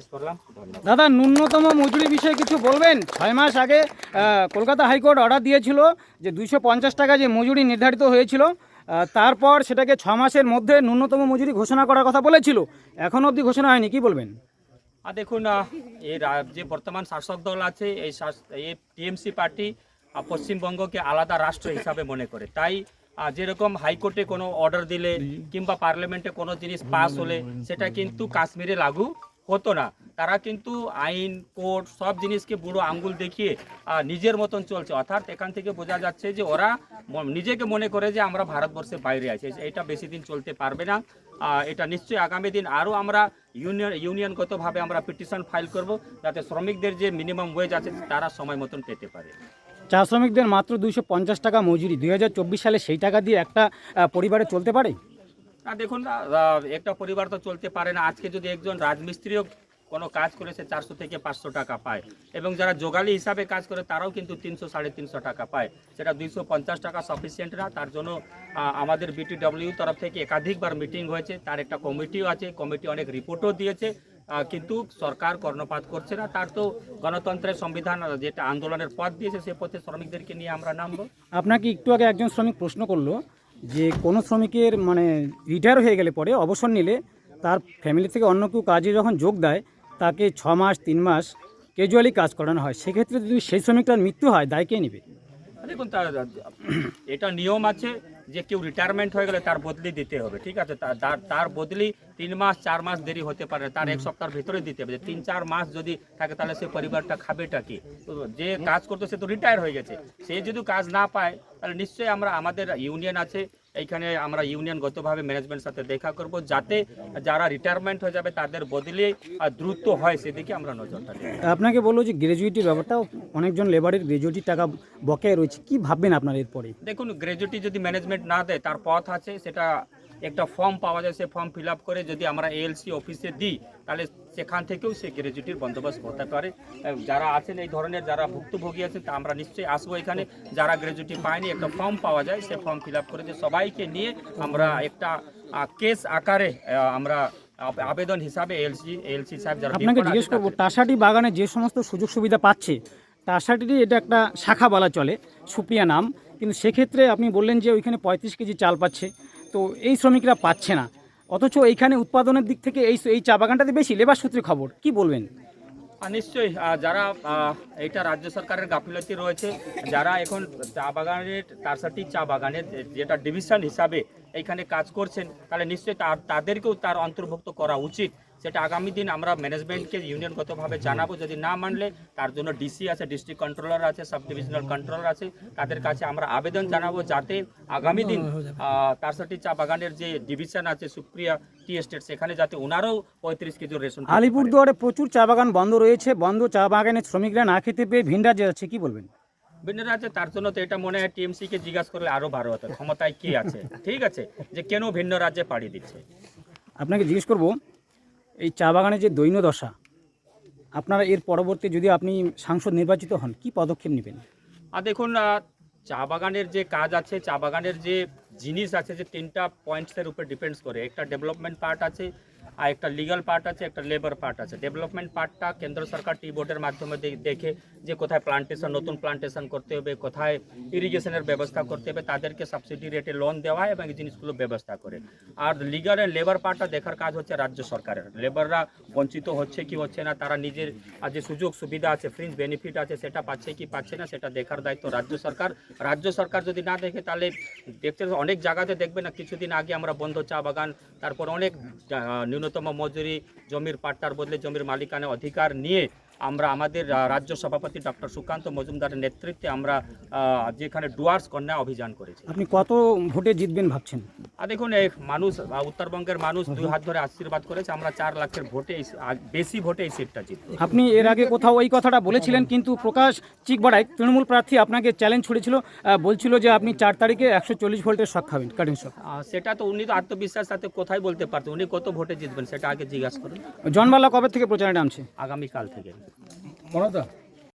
শেষ করলাম। দাদা ন্যূনতম মজুরি বিষয়ে কিছু বলবেন? ছয় মাস আগে কলকাতা হাইকোর্ট অর্ডার দিয়েছিল যে দুইশো পঞ্চাশ টাকা যে মজুরি নির্ধারিত হয়েছিল তারপর সেটাকে ছ মাসের মধ্যে ন্যূনতম মজুরি ঘোষণা করার কথা বলেছিল। এখনও অবধি ঘোষণা হয়নি কি বলবেন? আর দেখুন এই রা- যে বর্তমান শাসক দল আছে এই এই টিএমসি পার্টি পশ্চিমবঙ্গকে আলাদা রাষ্ট্র হিসাবে মনে করে। তাই যেরকম হাইকোর্টে কোনো অর্ডার দিলে কিংবা পার্লামেন্টে কোনো জিনিস পাস হলে সেটা কিন্তু কাশ্মীরে লাগু। হতো না। তারা কিন্তু আইন, কোর্ট সব জিনিসকে বুড়ো আঙ্গুল দেখিয়ে নিজের মতন চলছে। অর্থাৎ এখান থেকে বোঝা যাচ্ছে যে ওরা নিজেকে মনে করে যে আমরা ভারতবর্ষের বাইরে আছি। এটা বেশি দিন চলতে পারবে না। এটা নিশ্চয়ই আগামী দিন আরও আমরা ইউনিয়ন ইউনিয়নগতভাবে আমরা পিটিশন ফাইল করব, যাতে শ্রমিকদের যে মিনিমাম ওয়েজ আছে, তারা সময় মতন পেতে পারে। চা শ্রমিকদের মাত্র দুইশো পঞ্চাশ টাকা মজুরি। দুই হাজার চব্বিশ সালে সেই টাকা দিয়ে একটা পরিবারে চলতে পারে? না, দেখুন একটা পরিবার তো চলতে পারে না। আজকে যদি একজন রাজমিস্ত্রিও কোনো কাজ করে, সে চারশো থেকে পাঁচশো টাকা পায়। এবং যারা যোগালি হিসাবে কাজ করে, তারাও কিন্তু তিনশো, সাড়ে তিনশো টাকা পায়। সেটা দুইশো পঞ্চাশ টাকা সাফিসিয়েন্ট না। তার জন্য আমাদের বিটিডব্লিউ তরফ থেকে একাধিকবার মিটিং হয়েছে। তার একটা কমিটিও আছে। কমিটি অনেক রিপোর্টও দিয়েছে। কিন্তু সরকার কর্ণপাত করছে না। তার তো গণতন্ত্রের সংবিধান যেটা আন্দোলনের পথ দিয়েছে, সে পথে শ্রমিকদেরকে নিয়ে আমরা নামবো। আপনাকে একটু আগে একজন শ্রমিক প্রশ্ন করল। যে কোনো শ্রমিকের মানে রিটায়ার হয়ে গেলে পরে অবসর নিলে তার ফ্যামিলি থেকে অন্য কেউ কাজে যখন যোগ দেয়, তাকে ছ মাস, তিন মাস ক্যাজুয়ালি কাজ করানো হয়। সেক্ষেত্রে যদি সেই শ্রমিকটার মৃত্যু হয়, দায় কে নেবে? দেখুন তার, এটা নিয়ম আছে যে কেউ রিটায়ারমেন্ট হয়ে গেলে তার বদলি দিতে হবে ঠিক আছে? তার তার বদলি তিন মাস চার মাস দেরি হতে পারে তার এক সপ্তাহের ভিতরে দিতে হবে। যে তিন চার মাস যদি থাকে তাহলে সে পরিবারটা খাবেটা কি? তো যে কাজ করতো সে তো রিটায়ার হয়ে গেছে। সে যদি কাজ না পায় তাহলে নিশ্চয়ই আমরা আমাদের ইউনিয়ন আছে এইখানে আমরা ইউনিয়নগতভাবে ম্যানেজমেন্ট সাথে দেখা করব যাতে যারা রিটায়ারমেন্ট হয়ে যাবে তাদের বদলি দ্রুত হয় সেদিকে আমরা নজরটা আপনাকে বলল যে গ্র্যাজুয়েটির ব্যাপারটাও অনেকজন লেবারের গ্র্যাজুয়েটির টাকা বকেয়া রয়েছে। কি ভাববেন আপনার এরপরে? দেখুন গ্র্যাজুয়েটি যদি ম্যানেজমেন্ট না দেয় তার পথ আছে সেটা একটা ফর্ম পাওয়া যায় সে ফর্ম ফিল আপ করে যদি আমরা এএলসি অফিসে দিই তাহলে সেখান থেকেও সে গ্র্যাজুয়েটির বন্দোবস্ত হতে পারে। যারা আছেন এই ধরনের যারা ভুক্তভোগী আছেন তা আমরা নিশ্চয়ই আসব এখানে। যারা গ্র্যাজুয়েটি পায়নি একটা ফর্ম পাওয়া যায় সে ফর্ম ফিল আপ করে দিয়ে সবাইকে নিয়ে আমরা একটা কেস আকারে আমরা আবেদন হিসাবে এলসি এলসি সাহেব যারা আপনাকে জিজ্ঞেস করব টাসাটি বাগানে যে সমস্ত সুযোগ সুবিধা পাচ্ছে টাসাটিরই এটা একটা শাখা বলা চলে সুপ্রিয়া নাম। কিন্তু সেক্ষেত্রে আপনি বললেন যে ওইখানে পঁয়ত্রিশ কেজি চাল পাচ্ছে। তো এই শ্রমিকরা পাচ্ছে না। অথচ এইখানে উৎপাদনের দিক থেকে এই এই চা বাগানটাতে বেশি লেবার সূত্রে খবর। কি বলবেন? নিশ্চয়ই যারা এটা এইটা রাজ্য সরকারের গাফিলতি রয়েছে, যারা এখন চা বাগানের, তার সাথে চা বাগানের যেটা ডিভিশন হিসাবে এইখানে কাজ করছেন, তাহলে নিশ্চয়ই তাদেরকেও তার অন্তর্ভুক্ত করা উচিত। সেটা আগামী দিন আমরা ম্যানেজমেন্টকে ইউনিয়নগতভাবে জানাব। যদি না মানলে তার জন্য ডিসি আছে ডিস্ট্রিক্ট কন্ট্রোলার আছে সাব ডিভিশনাল কন্ট্রোলার আছে তাদের কাছে আমরা আবেদন জানাব যাতে আগামী দিন তারসাটি চা বাগানের যে ডিভিশন আছে সুপ্রিয়া টি এস্টেট সেখানে যাতে ওনারাও পঁয়ত্রিশ কেজি রেশন। আলিপুরদুয়ারে প্রচুর চা বাগান বন্ধ রয়েছে। বন্ধ চা বাগানের শ্রমিকরা না খেতে পেয়ে ভিন্ডা যাচ্ছে কি বলবেন? ভিন্ন রাজ্যে তার জন্য তো এটা মনে হয় টিএমসি কে জিজ্ঞাসা করলে আরও ভালো হতো। ক্ষমতায় কি আছে? ঠিক আছে? যে কেন ভিন্ন রাজ্যে পাড়ি দিচ্ছে? আপনাকে জিজ্ঞেস করব এই চা বাগানের যে দৈন্য দশা, আপনারা এর পরবর্তী যদি আপনি সাংসদ নির্বাচিত হন, কি পদক্ষেপ নেবেন? আর দেখুন চা বাগানের যে কাজ আছে, চা বাগানের যে জিনিস আছে, যে তিনটা পয়েন্টসের উপর ডিপেন্ডস করে। একটা ডেভেলপমেন্ট পার্ট আছে আর একটা লিগাল পার্ট আছে একটা লেবার পার্ট আছে। ডেভেলপমেন্ট পার্টটা কেন্দ্র সরকার টি বোর্ডের মাধ্যমে দেখে যে কোথায় প্লান্টেশন নতুন প্লান্টেশন করতে হবে কোথায় ইরিগেশনের ব্যবস্থা করতে হবে তাদেরকে সাবসিডি রেটে লোন দেওয়া এবং এই জিনিসগুলো ব্যবস্থা করে। আর লিগাল এন্ড লেবার পার্টটা দেখার কাজ হচ্ছে রাজ্য সরকারের। লেবাররা বঞ্চিত হচ্ছে কি হচ্ছে না তারা নিজের যে সুযোগ সুবিধা আছে ফ্রিঞ্জ বেনিফিট আছে সেটা পাচ্ছে কি পাচ্ছে না সেটা দেখার দায়িত্ব রাজ্য সরকার। রাজ্য সরকার যদি না দেখে তাহলে দেখতে অনেক জায়গাতে দেখবে না কিছুদিন আগে আমরা বন্ধ চা বাগান তারপর অনেক আহ, ন্যূনতম মজুরি জমির পাট্টার বদলে জমির মালিকানা অধিকার নিয়ে আমরা আমাদের রাজ্য সভাপতি ডক্টর সুকান্ত মজুমদারের নেতৃত্বে আমরা যেখানে ডুয়ার্স কন্যা অভিযান করেছি। আপনি কত ভোটে জিতবেন ভাবছেন? আর দেখুন এই মানুষ উত্তরবঙ্গের মানুষ দুই হাত ধরে আশীর্বাদ করেছে আমরা চার লাখের ভোটে বেশি ভোটে এই সিটটা জিতবো। আপনি এর আগে কোথাও এই কথাটা বলেছিলেন কিন্তু প্রকাশ চিকবাড়ায় তৃণমূল প্রার্থী আপনাকে চ্যালেঞ্জ ছুড়েছিল বলছিল যে আপনি চার তারিখে একশো চল্লিশ ভোল্টের শখ খাবেন কারেন্ট শখ সেটা তো উনি তো আত্মবিশ্বাস সাথে কোথায় বলতে পারতেন উনি কত ভোটে জিতবেন সেটা আগে জিজ্ঞাসা করুন। জনবাল্লা কবে থেকে প্রচারে নামছে? আগামীকাল থেকে। বড়দা